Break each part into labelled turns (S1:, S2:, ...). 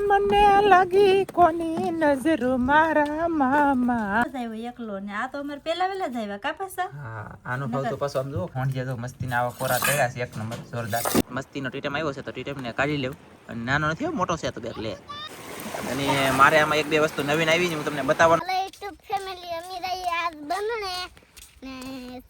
S1: મને લાગી કોની નજર મારા મામા.
S2: જાય એકલો ને આ તો અમાર પેલા વેલા જ આવ્યા કા પાછા?
S1: હા આનો ભાવ તો પાછો આમ ફોન ખોંડિયા તો મસ્તીના આવા કોરા તળ્યા છે એક નંબર જોરદાર. મસ્તીનો ટીટમ આવ્યો છે તો ટીટમને કાઢી લેવ. અને નાનો નથી મોટો છે તો બેક લે. અને મારે આમાં એક બે વસ્તુ નવીન આવી છે હું તમને બતાવવાનું
S3: હલો યુટ્યુબ ફેમિલી અમી આજ બનને ને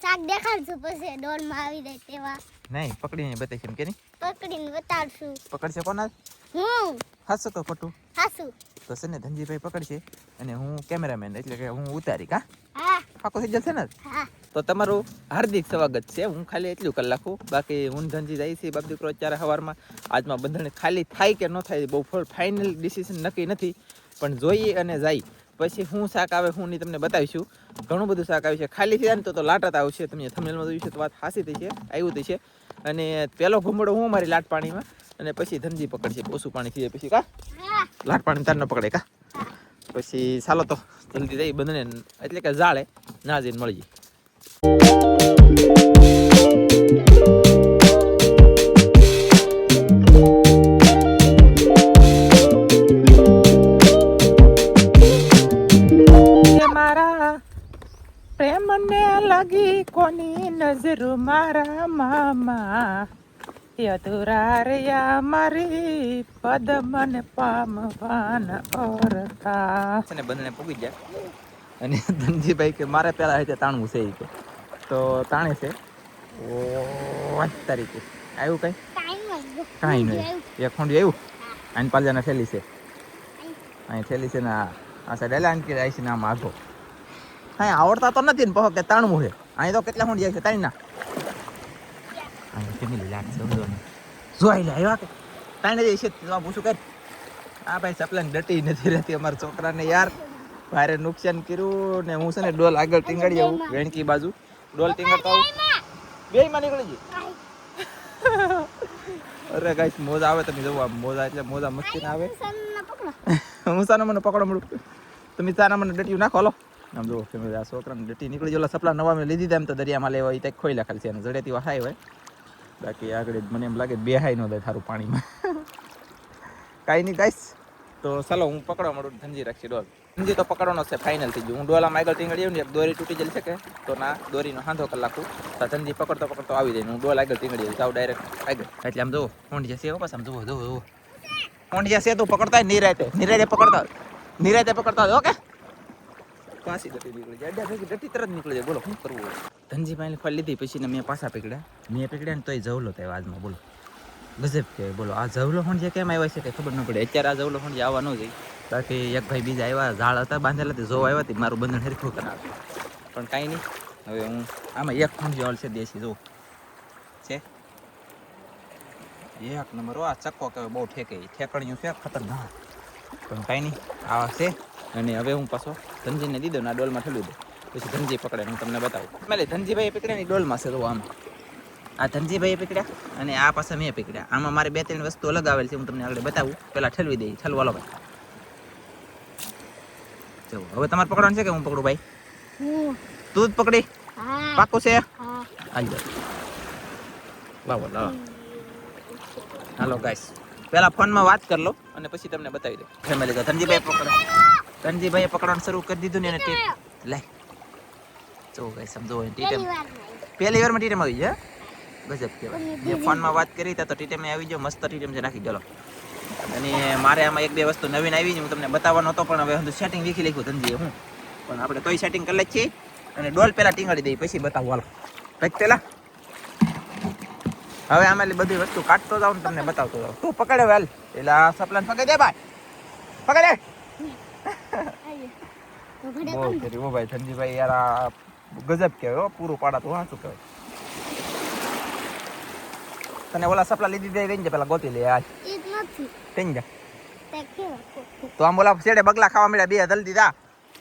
S3: શાક દેખાડશું પછી ડોલમાં આવી જાય તેવા.
S1: નહીં પકડીને બતાવીશું કે નહીં?
S3: પકડીને બતાડશું.
S1: પકડશે કોના
S3: હું.
S1: હાસો તો ખોટું
S3: હાસુ.
S1: તો છે ને ધનજીભાઈ પકડશે અને હું કેમેરામેન એટલે કે હું ઉતારી કા પાકો થઈ જશે ને? તો તમારું હાર્દિક સ્વાગત છે. હું ખાલી એટલું કરી નાખું. બાકી હું ધનજી જાય છે બાપ દીકરો અત્યારે સવારમાં. આજમાં બધાને ખાલી થાય કે ન થાય બહુ ફાઇનલ ડિસિઝન નક્કી નથી. પણ જોઈએ અને જાય. પછી હું શાક આવે હું ની તમને બતાવીશું. ઘણું બધું શાક આવ્યું છે. ખાલી છે ને તો તો લાટત આવશે. તમને થમેલમાં જોયું છે તો વાત હાસી થઈ છે આવ્યું થઈ છે. અને પેલો ઘૂમડો હું મારી લાટ પાણીમાં અને પછી ધનજી પકડશે, ઓછું પાણી થઈ જાય પછી, કા? લાટ પાણી તાર ન પકડે, કા? પછી ચાલો તો જલ્દી જઈ બંધને, એટલે કે જાળે ના જઈને મળી મારા કોની નજર મારા મામા? યદુરા રહ્યા મારી પદ મન પામવાન ઓરતા અને બંને પૂગી ગયા. અને ધનજીભાઈ કે, મારે પેલા રીતે તાણવું છે કે. તો તાણે છે. ઓ તારીખે. આવ્યું કઈ? કાંઈ નહીં. એક ખોંડી આવ્યું? આની પાલજાના થેલી છે. અહીં થેલી છે ને આ સાઈડ એટલે આની કે છે ને આમ આઘો હા આવડતા તો નથી ને પહો કે તાણવું છે. અહીં તો કેટલા ખોંડી છે? તારી ના. લાગ છે સમજો ને. જોઈ લે આવ્યા કે? તાણે જઈ છે તો આ પૂછું કર આ ભાઈ સપલાને ડટી નથી રહેતી અમારા છોકરાને યાર. ભારે નુકસાન કર્યું ને હું છે ને ડોલ આગળ ટીંગાડી આવું વેણકી બાજુ. ડોલ ટીંગાડતા આવું. બે માં નીકળી જઈ અરે ગાઈસ મોજા આવે તમે જવું આમ મોજા એટલે મોજા મસ્તી ના આવે હું સાના મને પકડો મળું. તમે સાના મને ડટ્યું નાખો લો આમ જો તમે આ છોકરાને ડટી નીકળી ગયેલા સપલા નવા મેં લીધી એમ તો દરિયામાં લેવા એ ત્યાં ખોઈ ખાલી છે. અને જડેથી વહાય હોય બાકી આગળ મને એમ લાગે બે હાઈ ન દે થારું પાણીમાં. કાંઈ નહીં ગાઈસ. તો ચાલો હું પકડવા મળું ધનજી રાખી ડોલ. ધનજી તો પકડવાનો છે ફાઇનલ થઈ ગયું. હું ડોલામાં આગળ ટીંગળી આવ્યું ને એક દોરી તૂટી જઈ શકે તો ના, દોરીનો હાંધો કલાકું તો ધનજી પકડતો પકડતો આવી જાય હું ડોલ આગળ ટીંગળી જાઉં ડાયરેક્ટ આગળ. એટલે આમ જુઓ ઊંઢિયા છે પાછા આમ જુઓ જુઓ ઊંઢિયા છે તું પકડતા હોય નિરાયતે નિરાયતે પકડતા. નિરાતે પકડતા ઓકે? પાછી ડટી નીકળી જાય. અડ્ડા ભેગી ડટી તરત નીકળી જાય. બોલો, શું કરવું? ધનજી પાણી ફળ લીધી, પછી ને મેં પાછા પકડ્યા મેં પકડ્યા ને તોય જવલો થયો આજમાં, બોલો. ગજબ કે બોલો. આ જવલો ફોન કેમ આવ્યા છે કે ખબર ન પડે. અત્યારે આ જવલો ફોન આવવા ન જઈ બાકી એક ભાઈ બીજા આવ્યા, ઝાડ હતા, બાંધેલા તે જોવા આવ્યા હતી, મારું બંધન હરખું કરાવે. પણ કાંઈ નહીં. હવે હું આમાં એક ફોન જે છે દેશી જો છે? એક નંબર આ ચક્કો કહેવાય બહુ ઠેકે ઠેકણિયું છે, ખતરનાક. પણ કાંઈ નહીં આવા છે. અને હવે હું પાછો ધનજીને દીધો ને આ ડોલમાં ઠેલું દઉં. પછી ધનજી પકડે હું તમને બતાવું. એટલે ધનજીભાઈ પકડ્યા ને ડોલમાં છે તો આમ. આ ધનજીભાઈએ પકડ્યા અને આ પાસે મેં પકડ્યા. આમાં મારે બે ત્રણ વસ્તુ અલગ આવેલ છે હું તમને આગળ બતાવું. પહેલાં ઠલવી દઈ ઠલવાલો ભાઈ. જો હવે તમારે પકડવાનું છે કે હું પકડું ભાઈ? તું જ પકડી. પાકું છે?
S3: હાલ
S1: હાલ લાવો લાવો હાલો ગાઈસ પેલા ફોનમાં વાત કરી લો અને પછી તમને બતાવી દઉં. ફેમિલી તો ધનજીભાઈ પકડો. ધનજીભાઈએ પકડવાનું શરૂ કરી દીધું ને એને ટીપ. લાય જો ભાઈ સમજો હોય ટીટેમ
S3: પહેલી.
S1: પહેલી વારમાં ટીટેમ આવી જાય ગજબ કહેવાય. જે ફોનમાં વાત કરી તા તો ટીટેમ આવી જાઓ મસ્ત ટીટેમ છે. નાખી ગયો અને મારે આમાં એક બે વસ્તુ નવીન આવી છે હું તમને બતાવવાનો હતો પણ હવે હું સેટિંગ લીખી લખ્યું ધનજીએ હું. પણ આપણે તોય સેટિંગ કરી લઈએ છીએ. અને ડોલ પહેલાં ટીંગાડી દઈએ પછી બતાવું. હાલો. કંઈક પેલા હવે આમાં બધી વસ્તુ કાઢતો જાઉં ને તમને બતાવતો જાઉં. તું પકડે વેલ એટલે આ સપલાન પકડી દે ભાઈ. પકડે.
S3: આઈએ. તો ઘડે
S1: બહુ કરી ઓ ભાઈ ધનજીભાઈ યાર આ ગજબ કહેવાય હો પૂરું પાડા તો હા શું કહેવાય? તને ઓલા સપલા લીધી દે લઈને પેલા ગોતી લે
S3: જા તો
S1: આમ ઓલા શેડે બગલા ખાવા મળ્યા બે જલ્દી જા.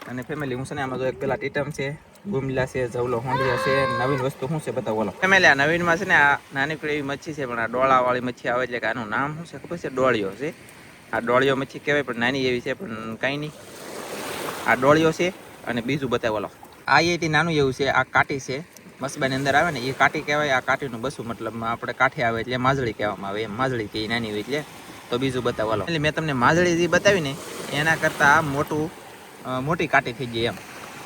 S1: અને ફેમિલી હું છે ને આમાં જો એક પેલા ટીટમ છે. ગુમલા છે, જવલો હોંડિયા છે, નવીન વસ્તુ શું છે બતાવો બોલો ફેમિલી આ નવીનમાં છે ને આ નાનકડી એવી મચ્છી છે, પણ આ ડોળાવાળી મચ્છી આવે એટલે કે આનું નામ શું છે ખબર છે? ડોળિયો છે. આ ડોળિયો મચ્છી કહેવાય, પણ નાની એવી છે, પણ કાંઈ નહીં. આ ડોળિયો છે અને બીજું બતાવો લો આ એથી નાનું એવું છે, આ કાટી છે. મસબાની અંદર આવે ને એ કાટી કહેવાય, આ કાટીનું બસું મતલબમાં આપણે કાઠી આવે એટલે માજળી કહેવામાં આવે, એમ માજળી કે નાની હોય એટલે. તો બીજું બતાવો એટલે મેં તમને માજળી જે બતાવી ને એના કરતાં મોટું મોટી કાટી થઈ ગઈ એમ.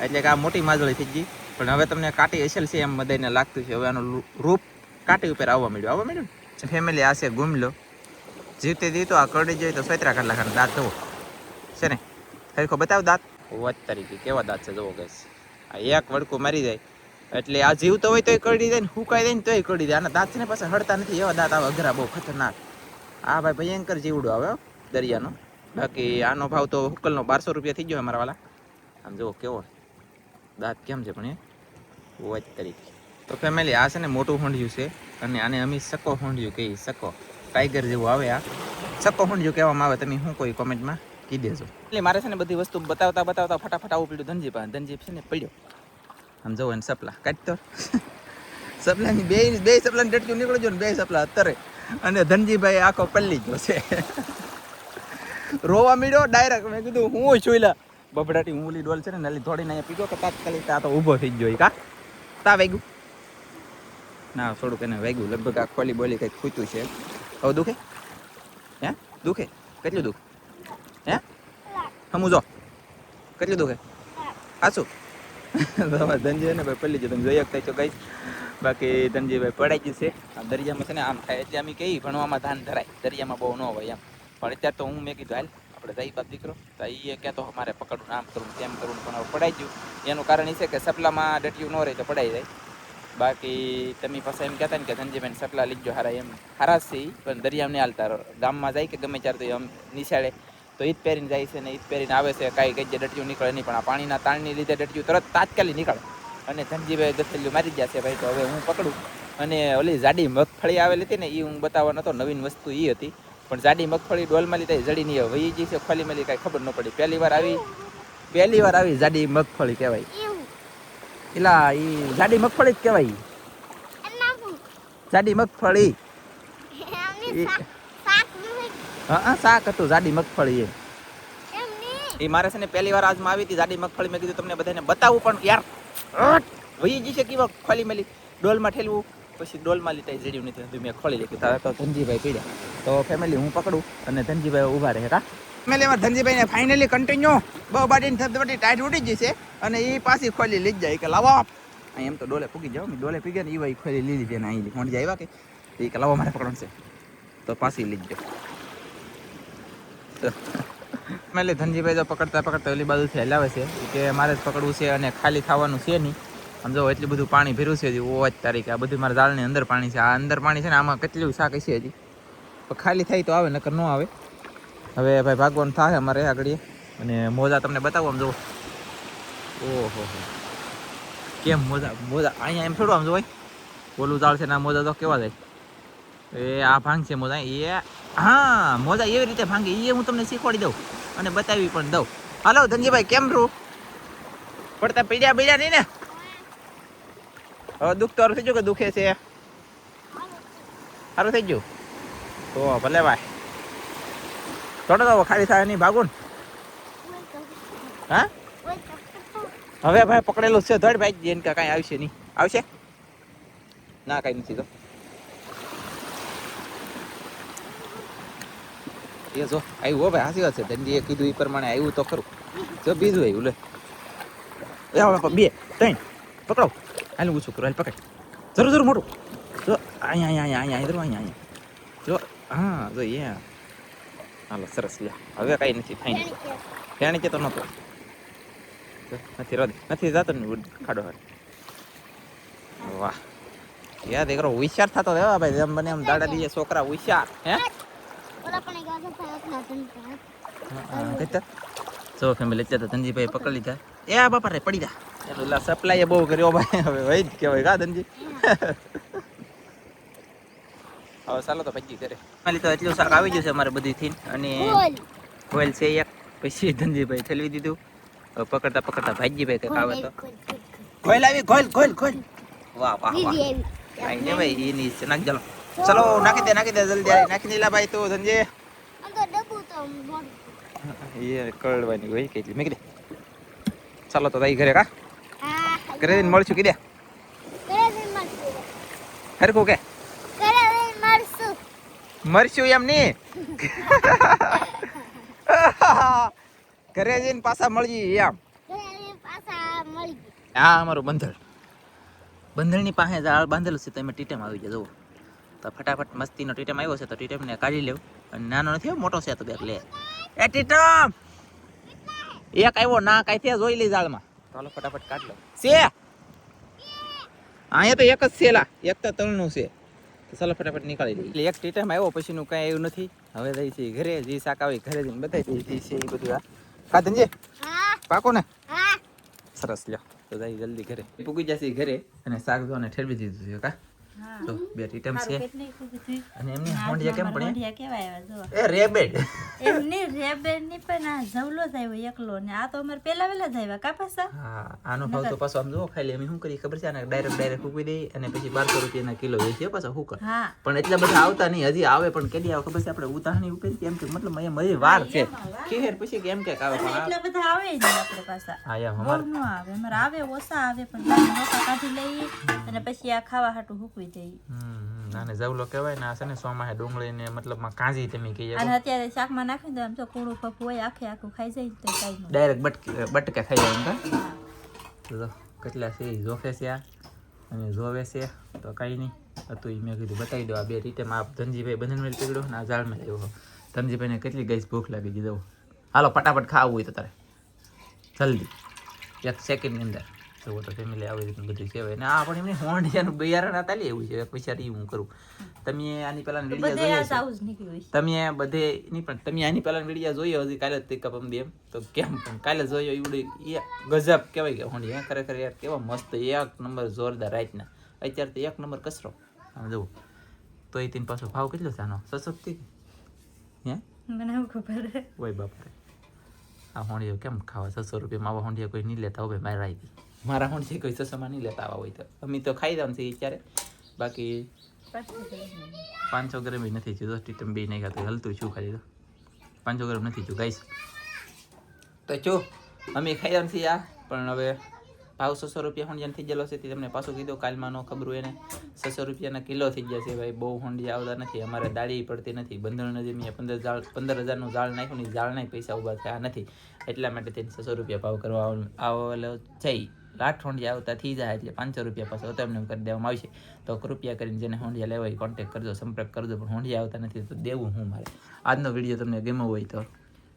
S1: એટલે કે આ મોટી માજળી થઈ ગઈ. પણ હવે તમને કાંટી અસલ છે એમ બધાને લાગતું છે. હવે આનું રૂપ કાંટી ઉપર આવવા માંડ્યું. આવવા માંડ્યું ફેમિલી આ છે, ગુમલો. જીવતે જીવતો આ કરડી જાય તો સૈતરા કાઢલા ખાને દાંત જુઓ છે ને? ખરેખર બતાવ દાંત? વાત તરીકે. કેવા દાંત છે? જુઓ ગેસ આ એક વડકું મારી જાય. એટલે આ જીવતો હોય તોય કરડી જાય ને, હુકાઈ જાય ને તોય કરડી જાય. આના દાંત છે ને પાછા હડતા નથી. એવા દાંત આવે અઘરા, બહુ ખતરનાક. આ ભાઈ ભયંકર જીવડો આવે દરિયાનો. બાકી આનો ભાવ તો હુકલનો બારસો રૂપિયા થઈ ગયો અમારા વાલા. આમ જુઓ કેવો દાંત કેમ છે પણ એ? વાત તરીકે. તો ફેમિલી આ છે ને મોટું હોંડિયું છે અને આને અમે સકો હોંડિયું કહીએ, સકો. ટાઈગર જેવું આવે આ. સકો હોંડિયું કહેવામાં આવે, તમે શું કોઈ કોમેન્ટમાં કહી દેજો. એટલે મારે છે ને બધી વસ્તુ બતાવતા બતાવતા ફટાફટ આવું પડ્યું, ધનજી ધનજીપ છે ને પડ્યો. આમ જવો એને સપલા. કાઢતો સપલાની બે બે સપલાની ડટક્યું નીકળજો ને બે સપલા અત્યારે. અને ધનજીભાઈ આખો પલ્લી ગયો છે. રોવા મીડ્યો ડાયરેક્ટ મેં કીધું, હું જોઈલા બબડાટી ઉંગલી ડોલ છે ને નાલી ધોડીને અહીંયા પીધો કે તાત્કાલિક આ તો ઊભો થઈ ગયો કા? તા વાગ્યું ના, થોડુંક એને વાગ્યું લગભગ આ ખોલી બોલી કંઈક ખૂચ્યું છે. હવે દુખે? હે? દુખે? કેટલું દુખે? હે? સમજો કેટલું દુખે? આસું તમારે ધનજીભાઈ ભાઈ પલ્લી જાય તમે જોઈ શકતા છો કઈ બાકી ધનજીભાઈ પડાઈ છે. આ દરિયામાં છે ને આમ થાય એટલે અમે કઈ ભણવામાં ધાન ધરાય. દરિયામાં બહુ ન હોય એમ. પણ અત્યારે તો હું મેં કીધું, હાલ આપણે જઈ બાપ દીકરો. તો એ કહેતો મારે પકડવું આમ કરવું તેમ કરવું પણ હવે પડાઈ ગયું. એનું કારણ એ છે કે સપલામાં ડટ્યું ન રહે તો પડાઈ જાય. બાકી તમે પાસે એમ કહેતા ને કે ધનજીભાઈ સપલા લીજો હારા એમ. હારા જ છે પણ દરિયામાં નહીં હાલતા. ગામમાં જાય કે ગમે ત્યારે તો એમ નિશાળે. તો ઈદ પહેરીને જાય છે ને ઈદ પહેરીને આવે છે. કાંઈ કઈ ડટ્યું નીકળે નહીં, પણ આ પાણીના તાણની લીધે ડટ્યું તરત તાત્કાલિક નીકળે. અને ધનજીભાઈ ગથેલું મારી ગયા છે ભાઈ, તો હવે હું પકડું. અને ઓલી જાડી મગફળી આવેલી હતી ને એ હું બતાવવા હતો નવીન વસ્તુ એ હતી. પણ જાડી મગફળી ડોલમાં લીધા જડી નહીં હવે એ જે છે ખોલી મેલી કાંઈ ખબર ન પડી. પહેલી વાર આવી પહેલી વાર આવી જાડી મગફળી કહેવાય. એટલે એ જાડી મગફળી જ કહેવાય. જાડી મગફળી. હા શાક હતું જાડી મગફળી એ. એ મારે છે ને પહેલી વાર આજમાં આવી હતી જાડી મગફળી. મેં કીધું તમને બધાને બતાવું પણ યાર! વહી છે કેવા ખોલી મેલી ડોલમાં ઠેલવું. પછી ડોલમાં લીધા જડ્યું નથી હતું મેં ખોલી લીધું. તારે તો ધનજીભાઈ પીડ્યા. તો ફેમિલી હું પકડું અને ધનજીભાઈ ઊભા રહે, કા? ફેમિલીમાં ધનજીભાઈને ફાઇનલી કન્ટિન્યુ બહુ બાડીને થપથપટી ટાઈટ ઉડી ગઈ છે અને એ પાછી ખોલી લઈ જાય કે લાવો. એમ તો ડોલે પૂગી જાઓ ડોલે પૂગ્યા ને એ ભાઈ ખોલી લીધી અને અહીં મોડી જાય કે? એ કે લાવો, મારે પકડવાનું છે. તો પાછી જ જાઓ મેલે ધનજીભાઈ તો પકડતા પકડતા ઓલી બાજુથી હલાવે છે. કે મારે જ પકડવું છે અને ખાલી થવાનું છે નહીં. આમ જો એટલું બધું પાણી ભર્યું છે હજી ઓવાજ તારીખે આ બધું મારા જાળની અંદર પાણી છે. આ અંદર પાણી છે ને આમાં કેટલું શાક છે હજી? ખાલી થાય તો આવે, નકર ન આવે. હવે ભાઈ ભાગવાનું થાય અમારે આગળ અને મોજા તમને બતાવું આમ જો. ઓહો કેમ મોજા મોજા, અહીંયા એમ થોડું આમ જોવાય ઓલું જાળ છે ને આ મોજા તો કેવા જાય? એ આ ભાંગ છે મોજા, એ હા, મોજા એવી રીતે ભાંગે એ હું તમને શીખવાડી દઉં અને બતાવી પણ દઉં. હાલો ધનજીભાઈ, કેમ રૂ? પડતા પીડ્યા પીડ્યા નહીં ને? હવે દુઃખ તો થઈ ગયું કે દુખે છે? સારું થઈ ગયું? તો ભલે ભાઈ. થોડો તો ખાલી થાય નહીં ભાગું હા? હવે ભાઈ પકડેલું છે, ધડ ભાઈ, જેન કાંઈ આવશે નહીં. આવશે? ના, કાંઈ નથી તો. એ જો, આવ્યું હો ભાઈ હાસી વાત છે. ધનજીએ કીધું એ પ્રમાણે આવ્યું તો ખરું. જો બીજું આવ્યું, લે. બે, ત્રણ. પકડો. હાલ ઓછું કરો હાલ પકડ જરૂર જરૂર મોટું જો અહીંયા અહીંયા અહીંયા અહીંયા અહીંયા અહીંયા જો હા જો હાલો સરસ લે હવે કાંઈ નથી થાય નહીં તો નહોતો નથી રોદ નથી જતો ને ખાડો હાડ વાહ યાર દીકરો હોશિયાર થતો રહેવા ભાઈ જેમ બને એમ દાડા દઈએ છોકરા હોશિયાર હે
S3: જ
S1: ફેમિલી અત્યારે ધનજીભાઈ પકડી લીધા એ બાપા રે પડી જા એટલે સપ્લાય બહુ કર્યો ભાઈ. હવે વહી જ કહેવાય. કા ધનજી? હવે ચાલો તો ભજી કરે ખાલી તો એટલું શાક આવી ગયું છે અમારે બધી થી અને કોઈલ છે એક. પછી ધનજીભાઈ ઠેલવી દીધું. હવે પકડતા પકડતા ભાઈજીભાઈ કંઈક આવે તો. કોઈલ આવી કોઈલ કોઈલ કોઈલ વાહ વાહ વાહ. કાંઈ નહીં ભાઈ એની છે. નાખ ચાલો. ચલો નાખી દે નાખી દે જલ્દી. નાખી દેલા ભાઈ તો ધનજી. એ કળવાની હોય કેટલી. મેં કીધે ચાલો તો તાઈ ઘરે કા? ઘરે જઈને મળશું. કીધે હરખું કે? મરશું એમ નહીં? ઘરે જઈને પાછા મળજી એમ. હા અમારું બંધળ. બંધળની પાસે ઝાડ બાંધેલું છે તો એમાં ટીટેમ આવી જાય જુઓ. તો ફટાફટ મસ્તીનો ટીટેમ આવ્યો છે તો ટીટેમને કાઢી લેવું. અને નાનો નથી મોટો છે તો બેગ લે. એ ટીટમ! એક આવ્યો ના કાંઈ થયા જોઈ લઈ ઝાડમાં ચાલો ફટાફટ કાઢ લો છે? અહીંયા તો એક જ છે લા. એક તો તળનું છે. તો ચાલો ફટાફટ નીકળી દઈએ એટલે એક ટીટેમ આવ્યો પછીનું કાંઈ આવ્યું નથી. હવે જઈ છે ઘરે જે શાક આવે ઘરે જઈને બતાવી દઈએ છે એ બધું આ. ખાધનજી
S3: હા.
S1: પાકો ને? સરસ લ્યો. તો જઈ જલ્દી ઘરે. પૂગી જશે ઘરે અને શાક જોને ઠેરવી દીધું છે કા? તો બે
S2: આઈટમ
S1: છે. અને એમની હોંડિયા કેમ પડે
S2: હોંડિયા
S1: એ રેબેડ
S2: એમની રેબેડની પણ આ જવલો જ આવ્યો એકલો ને. આ તો અમાર પેલા વેલા જ આવ્યા
S1: હા આનો ભાવ તો પાછો આમ જો ખાલી અમે શું કરી ખબર છે? આને ડાયરેક્ટ ડાયરેક્ટ ફૂકી દે અને પછી બારસો રૂપિયાના કિલો વેચીએ પાછા હુકર
S2: હા.
S1: પણ એટલા બધા આવતા નહીં હજી આવે પણ કેદી આવે ખબર છે? આપણે ઉતાહની ઉપર કેમ કે મતલબ અહીંયા મજે વાર છે.
S2: એમાં
S1: પછી કેમ કે આવે પણ
S2: એટલા બધા આવે નહીં આપણે પાછા.
S1: હા યાર અમાર
S2: આવે અમાર આવે ઓછા આવે પણ મોટા કાઢી લઈએ અને પછી આ ખાવા હાટું હૂકવી
S1: હમ, હમ, આને જવલો કહેવાય ને આ છે ને સોમાહે ડુંગળી ને મતલબમાં કાંજી તમે કહીએ.
S2: અને અત્યારે શાકમાં નાખી દો આમ તો કૂણું પપ્પું હોય આખે આખું ખાઈ જાય તો કાંઈ
S1: ડાયરેક્ટ બટકે બટકે ખાઈ જાય એમ. તો કેટલા છે જોખે છે આ. અને જોવે છે તો કાંઈ નહીં. હતું મેં કીધું બતાવી દો આ બે રીતે. આ ધનજીભાઈ બંધન મેળ પીગડ્યો ને આ ઝાડમાં લેવો ધનજીભાઈને કેટલી ગઈ ભૂખ લાગી દીધો હાલો ફટાફટ ખાવું હોય તો તારે. જલ્દી. એક સેકન્ડની અંદર. જુઓ તો ફેમિલી આવી રીતનું બધું કહેવાય. ને આ પણ એમને હોંડિયાનું બિયારણ હતા લે એવું છે. વિચાર ઈ હું કરું. તમે આની પહેલા
S2: તો
S1: વીડિયો જોઈએ તમે બધે નહીં પણ તમે આની પહેલા વીડિયો જોયો હજી કાલે જ તે કપમ એમ તો કેમ? પણ કાલે જોયો એવું એ ગજબ કહેવાય કે હોંડી હે ખરેખર યાર કેવા મસ્ત એક નંબર જોરદાર રાઈટના અત્યારે તો એક નંબર કચરો. આમ જુઓ. તો એ તીન પાછો ભાવ કેટલો છે આનો? સશક્તિ? હે?
S2: મને ખબર.
S1: ઓય બાપરે. આ હોંડીઓ કેમ ખાવા? છસો રૂપિયામાં આવા હોંડિયા કોઈ નહીં લેતા હવે મારા આવી મારા હોંડી કોઈ છસોમાં નહીં લેતા આવા હોય તો. અમે તો ખાઈ દઉં છીએ અત્યારે. બાકી પાંચસો ગ્રામ નથી થયું. ટીટમ બી નહીં ખાતું હલતું છું ખાલી તો પાંચસો ગ્રામ નથી થયું. ગાઈશ તો જો, અમે ખાઈ દઉં છીએ આ. પણ હવે ભાવ છસો રૂપિયા હોંડિયાનો થઈ ગયેલો છે તે તમને પાછું કીધું. કાલમાં નો ખબર હોય એને. છસો રૂપિયાના કિલો થઈ ગયા છે ભાઈ. બહુ હોંડિયા આવતા નથી. અમારે દાળી પડતી નથી. બંધણ જે મેં પંદર જાળ, પંદર હજારનું જાળ નાખ્યું ને જાળના પૈસા ઊભા થયા નથી. એટલા માટે તેને છસો રૂપિયા ભાવ કરવા આવેલો જઈ લાઠ હોંડિયા આવતા થઈ જાય એટલે પાંચસો રૂપિયા પાછો તમને કરી દેવામાં આવશે. તો કૃપયા કરીને જેને હોંડિયા લેવા હોય કોન્ટેક્ટ કરજો સંપર્ક કરજો પણ હોંડિયા આવતા નથી તો દેવું હું મારે. આજનો વીડિયો તમને ગમ્યો હોય તો.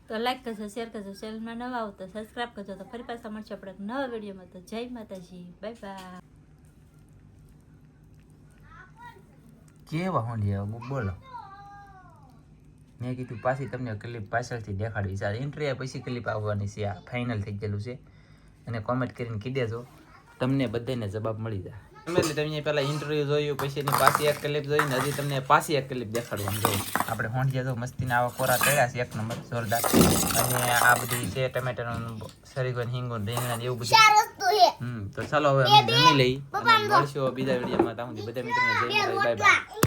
S2: તો લાઈક કરજો શેર કરજો ચેનલમાં નવા આવો તો સબસ્ક્રાઇબ કરજો તો ફરી પાછા મળશે આપણે નવા વિડીયોમાં તો જય માતાજી બાય બાય
S1: કેવા હોંડિયા બોલો. મેં કીધું પાછી તમને ક્લિપ પાછળથી દેખાડવી છે. એન્ટ્રી પછી ક્લિપ આવવાની છે આ ફાઇનલ થઈ ગયેલું છે. અને કોમેન્ટ કરીને કહી દેજો તમને બધાને જવાબ મળી જાય. એટલે તમે પેલા ઇન્ટરવ્યુ જોયું પછી એની પાછી એક ક્લિપ જોઈને હજી તમને પાછી એક ક્લિપ દેખાડવાનું જોયું આપણે હોંડિયા મસ્તી મસ્તીના આવા કોરા કર્યા છે એક નંબર જોરદાર. અને આ બધી છે ટમેટાનું સરીગન હિંગુન રીંગણા એવું બધું. હમ તો ચાલો હવે અમે જમી લઈ મળશું બીજા વિડીયોમાં. ત્યાં સુધી બધા મિત્રોને જય બાય બાય.